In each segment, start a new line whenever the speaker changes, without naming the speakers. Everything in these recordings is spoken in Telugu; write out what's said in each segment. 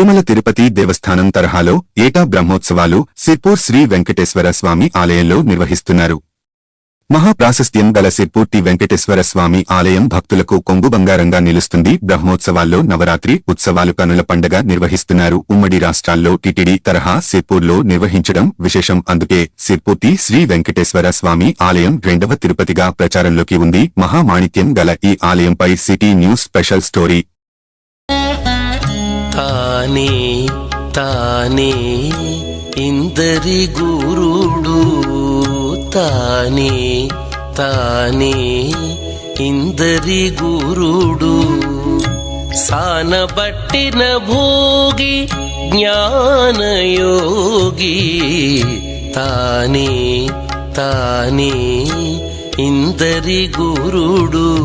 తిరుమల తిరుపతి దేవస్థానం తరహాలో ఏటా బ్రహ్మోత్సవాలు సిర్పూర్ శ్రీ వెంకటేశ్వర స్వామి ఆలయంలో నిర్వహిస్తున్నారు. మహాప్రాశస్త్యం గల సిర్పూర్తి వెంకటేశ్వర స్వామి ఆలయం భక్తులకు కొంగు బంగారంగా నిలుస్తుంది. బ్రహ్మోత్సవాల్లో నవరాత్రి ఉత్సవాలు కనుల పండగ నిర్వహిస్తున్నారు. ఉమ్మడి రాష్ట్రాల్లో టిటిడి తరహా సిర్పూర్లో నిర్వహించడం విశేషం. అందుకే సిర్పూర్తి శ్రీ వెంకటేశ్వర స్వామి ఆలయం రెండవ తిరుపతిగా ప్రచారంలోకి ఉంది. మహామాణిక్యం గల ఈ ఆలయంపై సిటీ న్యూస్ స్పెషల్ స్టోరీ.
తానే తానే ఇందరి గురుడు. తానే తానే ఇందరి గురుడు. సానబట్టిన భోగి జ్ఞానయోగి. తానే తానే ఇందరి గురుడు.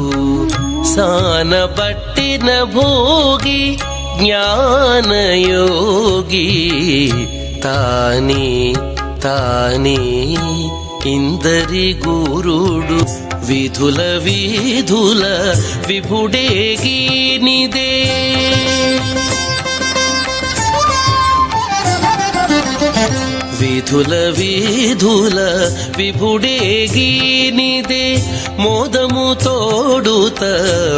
సానబట్టిన భోగి జ్ఞానయోగి. తానే తానే ఇందరి గురుడు. విధుల విధుల విభుడేగినిదే. విధుల విధుల విభుడేగినిదే మోదము తోడుత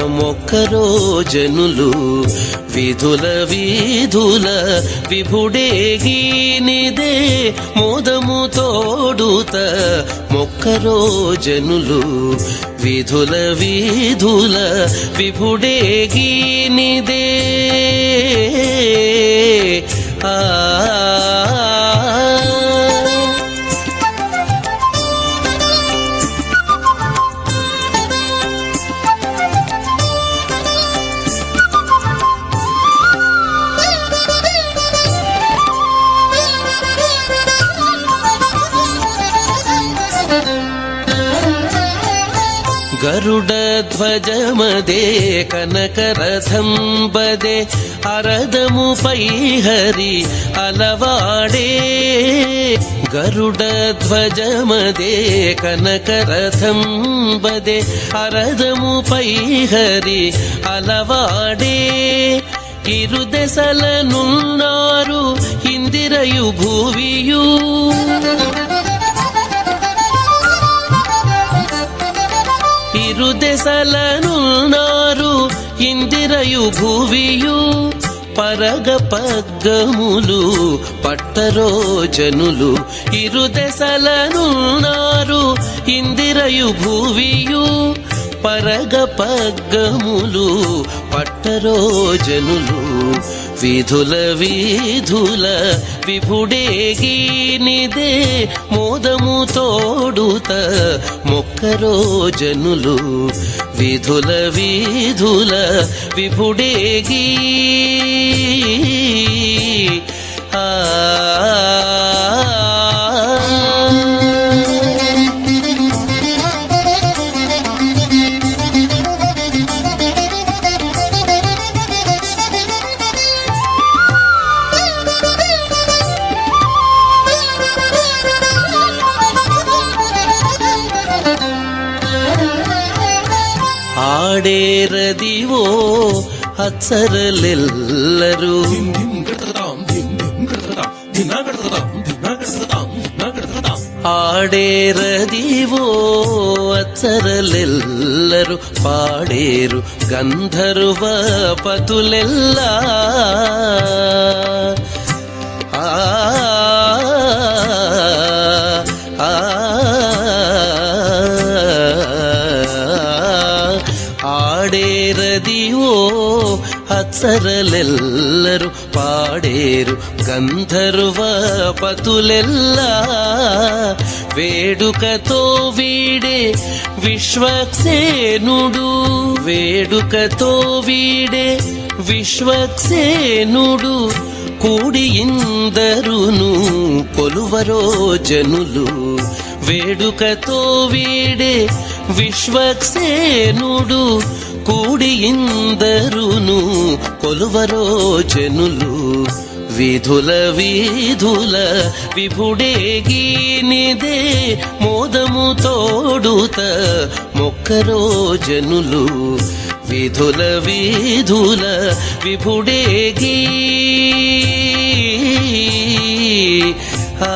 మొక్కరో జనులు. విధుల విధుల విభుడేగినిదే మోదము తోడుత మొక్కరో జనులు. విధుల విధుల విభుడేగినిదే ఆ గరుడధ్వజమదే ధ్వజమదే కనకరథం బదే అరదముపై హరి అలవాడే గరుడధ్వజమదే ధ్వజమదే కనకరథం బదే అరదముపై హరి అలవాడే ఇరు దశలనున్నారు ఇందిరయు భూవియూ ఇరు దశలనున్నారు ఇందిరయు భువియు పరగ పగ్గములు పట్టరోజనులు ఇరు దశలనున్నారు ఇందిరయు భువియు పరగ పగ్గములు పట్టరోజనులు జనులు విధుల విధుల విభుడేగినిదే మోదము తోడుత మొక్కరో జనులు. విధుల విధుల విభుడేగి అచ్చరలెల్లరు ఆడేరదివో అచ్చరలెల్లరు. పాడేరు గంధర్వ పతులెల్లా. అచ్చరలెల్లరు పాడేరు గంధర్వ పతులెల్లా. వేడుకతో వీడే విశ్వక్సేనుడు. వేడుకతో వీడే విశ్వక్సేనుడు. కూడి ఇందరును కొలువరో జనులు. వేడుకతో వీడే విశ్వక్సేనుడు కూడి ఇందరును కొలువరో జనులు విధుల విధుల విభుడేగినిదే మోదము తోడుత మొక్కరో జనులు విధుల విధుల విభుడేగి ఆ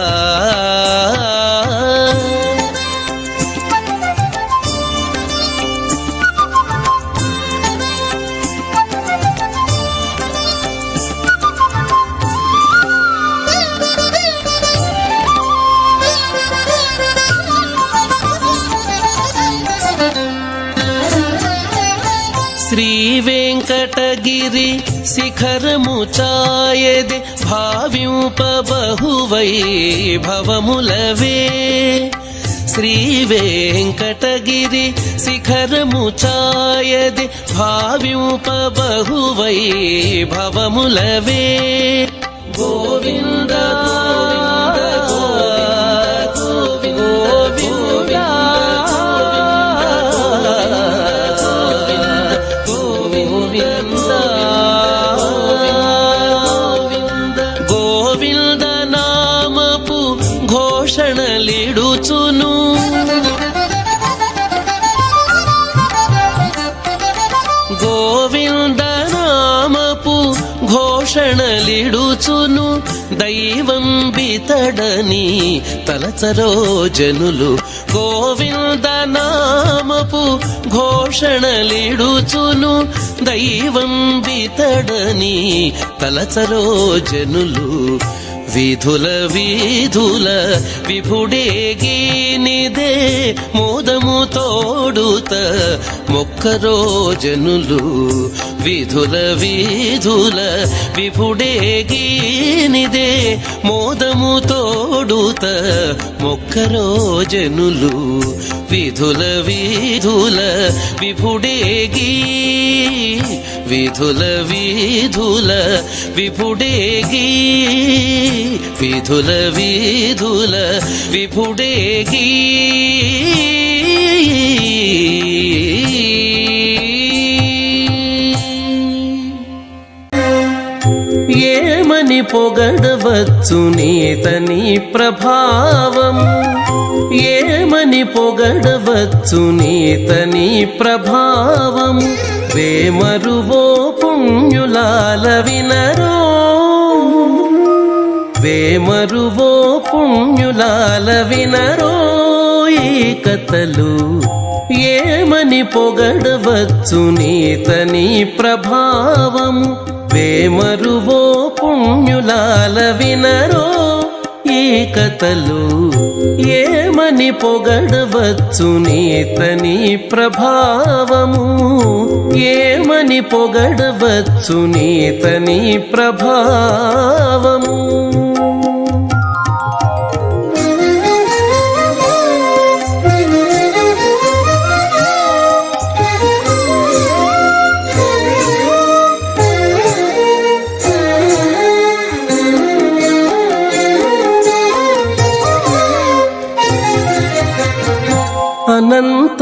గిరి శిఖరము చాయది భావింప బహువై భవములవే శ్రీ వెంకటగిరి శిఖరము చాయది భావింప బహువై పోషణలిడుచును దైవం బితడని తలచరో జనులు. గోవింద నామపు ఘోషణలిడుచును దైవం బితడని తలచరో జనులు. విధుల విధుల విభుడేగినిదే మోదము తోడుత మొక్కరో విధుల వీధుల విపుడే గీనిదే మోదము తోడుత మొక్కరోజనులు విధుల వీధుల విపుడే గీ విధుల వీధుల విపుడే గీ విధుల వీధుల విపుడే గీ ఏమని పొగడవచ్చు నీతని ప్రభావం? ఏమని పొగడవచ్చు నీతని ప్రభావం? వేమరువో పుణ్యులాల వినరో? వేమరువో పుణ్యులాల వినరో ఈ కథలు? ఏమని పొగడవచ్చు నీతని ప్రభావము వేమరువో పుణ్యులాల వినరో ఈ కథలు ఏమని పొగడవచ్చు నీతని ప్రభావము? ఏమని పొగడవచ్చు నీతని ప్రభావము?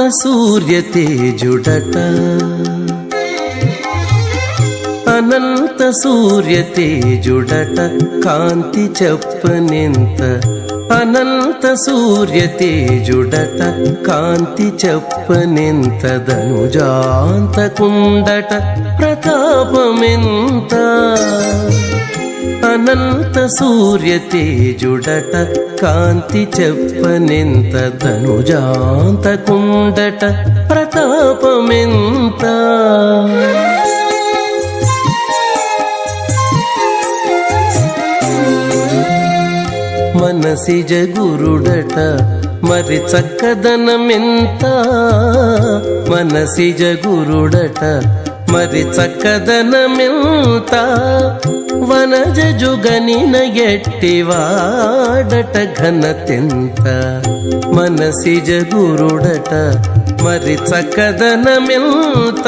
అనంత సూర్య తేజుడట అనంత సూర్య తేజుడట కాంతి చెప్పనింత అనంత సూర్య తేజుడట కాంతి చెప్పనింత ధనుజాంతకుండట. ప్రతాపమెంత అనంత సూర్య తేజుడట కాంతి చెప్పనెంత తనుజాంతకుండట ప్రతాపమెంత? మనసి జగురుడట మరి చక్కదనమెంత? మనసి జగురుడట మరి చక్కదనమెంత వనజ జుగనిన ఎట్టివాడట ఘనతెంత మనసి జగురుడట మరి చక్కదనమెంత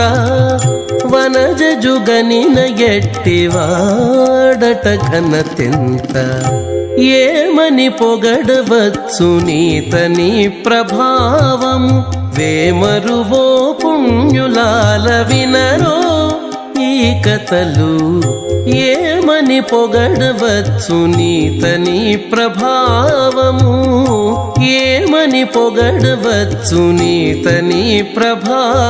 వనజ జుగనిన ఎట్టివాడట ఘనతెంత ఏమని పొగడవచ్చు నీతని ప్రభావము వేమరువో పుణ్యులాల వినరో ఈ కథలు ఏమని పొగడవచ్చు నీతని ప్రభావము? ఏమని పొగడవచ్చు నీతని ప్రభావము?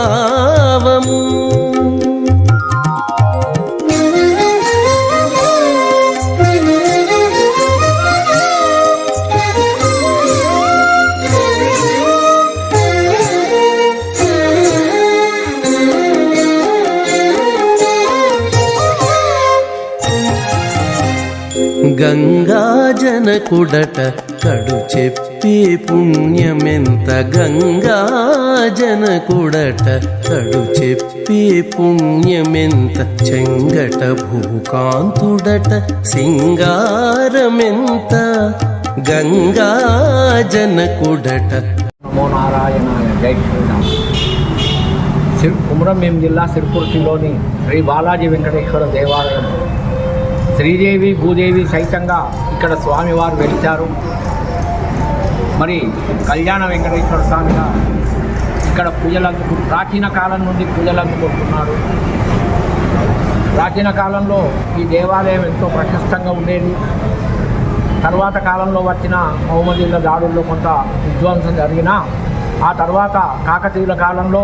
గంగాజనకుడట కడు చెప్పే పుణ్యమెంత గంగాజనకుడట కడు చెప్పే పుణ్యమెంత చెంగట భూకాంతుడట సింగారమెంత గంగాజనకుడట
నమో నారాయణాయ జై శ్రీరామ్. సిర్ కుమరంభీం జిల్లా సిర్పుర్తిలోని శ్రీ బాలాజీ వెంకటేశ్వర దేవాలయం శ్రీదేవి భూదేవి సైతంగా ఇక్కడ స్వామివారు వెలిచారు. మరి కళ్యాణ వెంకటేశ్వర స్వామిగా ఇక్కడ పూజలు అందుకు ప్రాచీన కాలం నుండి పూజలు అందుకుంటున్నారు ప్రాచీన కాలంలో ఈ దేవాలయం ఎంతో ప్రశస్తంగా ఉండేది. తర్వాత కాలంలో వచ్చిన మహమ్మదీల దాడుల్లో కొంత విధ్వంసం జరిగినా ఆ తర్వాత కాకతీయుల కాలంలో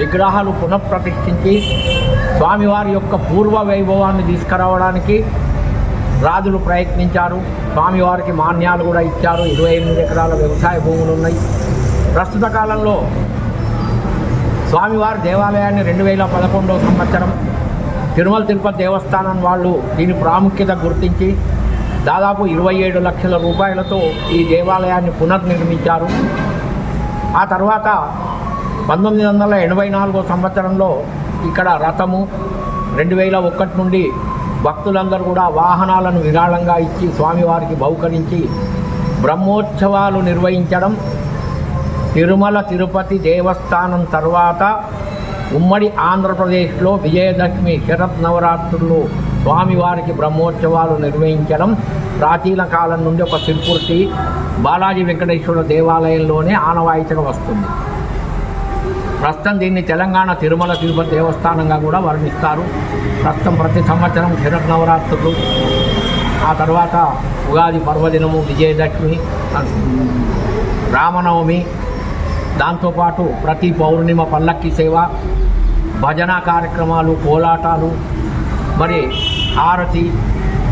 విగ్రహాలు పునఃప్రతిష్ఠించి స్వామివారి యొక్క పూర్వ వైభవాన్ని తీసుకురావడానికి రాజులు ప్రయత్నించారు. స్వామివారికి మాన్యాలు కూడా ఇచ్చారు. ఇరవై ఎనిమిది ఎకరాల వ్యవసాయ భూములు ఉన్నాయి. ప్రస్తుత కాలంలో స్వామివారి దేవాలయాన్ని రెండు వేల పదకొండవ సంవత్సరం తిరుమల తిరుపతి దేవస్థానం వాళ్ళు దీని ప్రాముఖ్యత గుర్తించి దాదాపు ఇరవై ఏడు లక్షల రూపాయలతో ఈ దేవాలయాన్ని పునర్నిర్మించారు. ఆ తర్వాత పంతొమ్మిది వందల ఎనభై నాలుగో సంవత్సరంలో ఇక్కడ రథము రెండు వేల ఒకటి నుండి భక్తులందరూ కూడా వాహనాలను విరాళంగా ఇచ్చి స్వామివారికి బహుకరించి బ్రహ్మోత్సవాలు నిర్వహించడం తిరుమల తిరుపతి దేవస్థానం తర్వాత ఉమ్మడి ఆంధ్రప్రదేశ్లో విజయదశమి శరత్ నవరాత్రులు స్వామివారికి బ్రహ్మోత్సవాలు నిర్వహించడం ప్రాచీన కాలం నుండి ఒక తిరుపతి బాలాజీ వెంకటేశ్వర దేవాలయంలోనే ఆనవాయితీగా వస్తుంది. ప్రస్తుతం దీన్ని తెలంగాణ తిరుమల తిరుపతి దేవస్థానంగా కూడా వర్ణిస్తారు. ప్రస్తుతం ప్రతి సంవత్సరం శరత్ నవరాత్రులు ఆ తర్వాత ఉగాది పర్వదినము విజయదశమి రామనవమి. దాంతోపాటు ప్రతి పౌర్ణిమ పల్లక్కి సేవ భజన కార్యక్రమాలు కోలాటాలు. మరి హారతి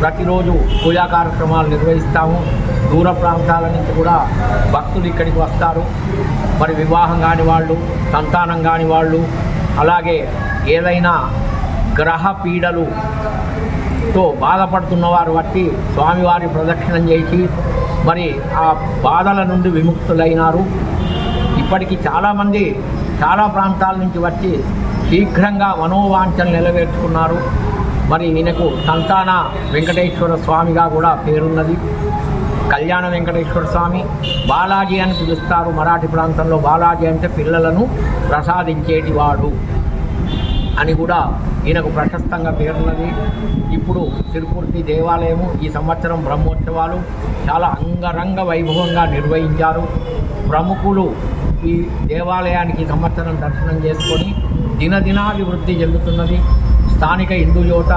ప్రతిరోజు పూజా కార్యక్రమాలు నిర్వహిస్తాము. దూర ప్రాంతాల నుంచి కూడా భక్తులు ఇక్కడికి వస్తారు. మరి వివాహం కాని వాళ్ళు సంతానం కాని వాళ్ళు అలాగే ఏదైనా గ్రహ పీడలుతో బాధపడుతున్న వారు బట్టి స్వామివారి ప్రదక్షిణం చేసి మరి ఆ బాధల నుండి విముక్తులైనారు. ఇప్పటికి చాలామంది చాలా ప్రాంతాల నుంచి వచ్చి శీఘ్రంగా మనోవాంఛలు నెరవేర్చుకున్నారు. మరి ఈయనకు సంతాన వెంకటేశ్వర స్వామిగా కూడా పేరున్నది. కళ్యాణ వెంకటేశ్వర స్వామి బాలాజీ అని పిలుస్తారు మరాఠీ ప్రాంతంలో బాలాజీ అంటే పిల్లలను ప్రసాదించేటివాడు అని కూడా ఈయనకు ప్రశస్తంగా పేరున్నది. ఇప్పుడు తిరుపతి దేవాలయము ఈ సంవత్సరం బ్రహ్మోత్సవాలు చాలా అంగరంగ వైభవంగా నిర్వహించారు. ప్రముఖులు ఈ దేవాలయానికి సంవత్సరం దర్శనం చేసుకొని దినదినాభివృద్ధి చెందుతున్నది. స్థానిక హిందూ యువత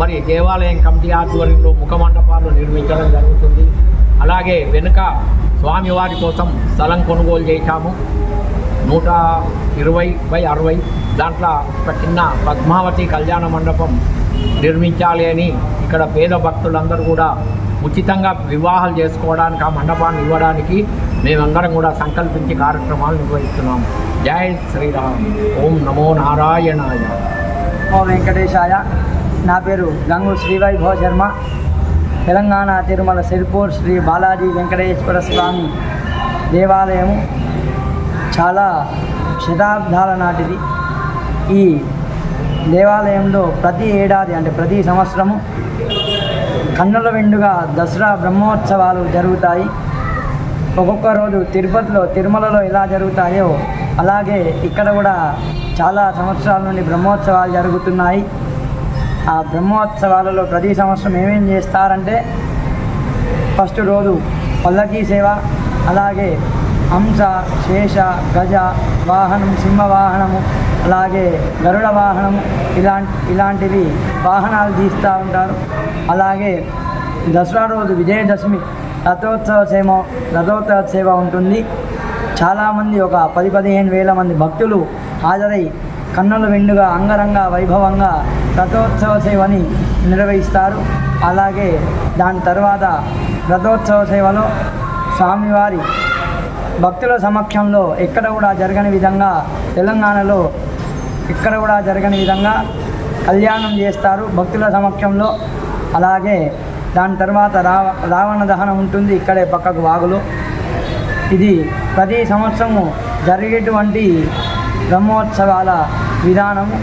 మరి దేవాలయం కమిటీ ఆధ్వర్యంలో ముఖ మండపాలు నిర్మించడం జరుగుతుంది. అలాగే వెనుక స్వామివారి కోసం స్థలం కొనుగోలు చేశాము. నూట ఇరవై బై అరవై దాంట్లో ఒక చిన్న పద్మావతి కళ్యాణ మండపం నిర్మించాలి అని ఇక్కడ పేద భక్తులందరూ కూడా ఉచితంగా వివాహాలు చేసుకోవడానికి ఆ మండపాన్ని ఇవ్వడానికి మేమందరం కూడా సంకల్పించి కార్యక్రమాలు నిర్వహిస్తున్నాం జై శ్రీరామ్. ఓం నమో నారాయణాయ.
ఓ వెంకటేశాయ. నా పేరు గంగు శ్రీవైభవ శర్మ. తెలంగాణ తిరుమల సిరిపూర్ శ్రీ బాలాజీ వెంకటేశ్వర స్వామి దేవాలయము చాలా శతాబ్దాల నాటిది. ఈ దేవాలయంలో ప్రతి ఏడాది అంటే ప్రతి సంవత్సరము కన్నుల వెండుగా దసరా బ్రహ్మోత్సవాలు జరుగుతాయి. ఒక్కొక్క రోజు తిరుపతిలో తిరుమలలో ఎలా జరుగుతాయో అలాగే ఇక్కడ కూడా చాలా సంవత్సరాల నుండి బ్రహ్మోత్సవాలు జరుగుతున్నాయి. ఆ బ్రహ్మోత్సవాలలో ప్రతి సంవత్సరం ఏమేం చేస్తారంటే ఫస్ట్ రోజు పల్లకీ సేవ అలాగే హంస శేష గజ వాహనం సింహ వాహనము అలాగే గరుడ వాహనము ఇలాంటి ఇలాంటివి వాహనాలు తీస్తూ ఉంటారు. అలాగే దసరా రోజు విజయదశమి రథోత్సవ సేవ రథోత్సవ సేవ ఉంటుంది. చాలామంది ఒక పది పదిహేను వేల మంది భక్తులు హాజరై కన్నుల విండుగా అంగరంగ వైభవంగా రథోత్సవ సేవని నిర్వహిస్తారు. అలాగే దాని తర్వాత రథోత్సవ సేవలో స్వామివారి భక్తుల సమక్షంలో ఎక్కడ కూడా జరగని విధంగా తెలంగాణలో ఎక్కడ కూడా జరగని విధంగా కళ్యాణం చేస్తారు భక్తుల సమక్షంలో. అలాగే దాని తర్వాత రావ రావణ దహనం ఉంటుంది ఇక్కడే పక్కకు వాగులో. ఇది ప్రతి సంవత్సరము జరిగేటువంటి బ్రహ్మోత్సవాల విధానము